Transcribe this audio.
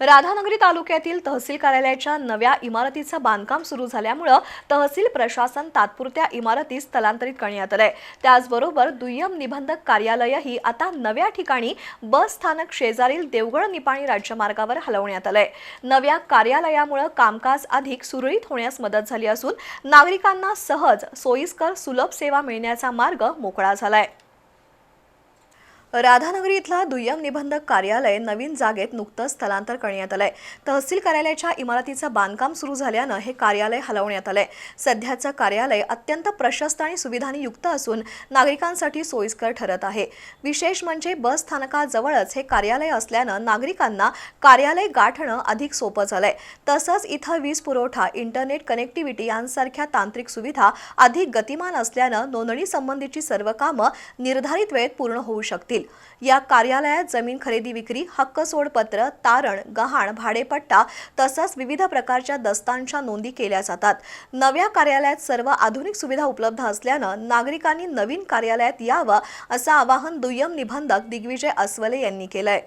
राधानगरी तालुक्यातील तहसील कार्यालयाच्या नव्या इमारतीचं बांधकाम सुरू झाल्यामुळं तहसील प्रशासन तात्पुरत्या इमारती स्थलांतरित करण्यात आलंय. त्याचबरोबर दुय्यम निबंधक कार्यालयही आता नव्या ठिकाणी बस स्थानक शेजारील देवगड निपाणी राज्यमार्गावर हलवण्यात आलंय. नव्या कार्यालयामुळं कामकाज अधिक सुरळीत होण्यास मदत झाली असून नागरिकांना सहज सोयीस्कर सुलभ सेवा मिळण्याचा मार्ग मोकळा झालाय. राधानगरी इथला दुय्यम निबंधक कार्यालय नवीन जागेत नुकतंच स्थलांतर करण्यात आलंय. तहसील कार्यालयाच्या इमारतीचं बांधकाम सुरू झाल्यानं हे कार्यालय हलवण्यात आलंय. सध्याचं कार्यालय अत्यंत प्रशस्त आणि सुविधांनी युक्त असून नागरिकांसाठी सोयीस्कर ठरत आहे. विशेष म्हणजे बस स्थानकाजवळच हे कार्यालय असल्यानं नागरिकांना कार्यालय गाठणं अधिक सोपं झालंय. तसंच इथं वीज पुरवठा इंटरनेट कनेक्टिव्हिटी यांसारख्या तांत्रिक सुविधा अधिक गतिमान असल्यानं नोंदणी संबंधीची सर्व कामं निर्धारित वेळेत पूर्ण होऊ शकतील. या कार्यालयात जमीन खरेदी विक्री हक्क सोडपत्र तारण गहाण भाडेपट्टा तसंच विविध प्रकारच्या दस्तांच्या नोंदी केल्या जातात. नव्या कार्यालयात सर्व आधुनिक सुविधा उपलब्ध असल्यानं नागरिकांनी नवीन कार्यालयात यावं असं आवाहन दुय्यम निबंधक दिग्विजय अस्वले यांनी केलंय.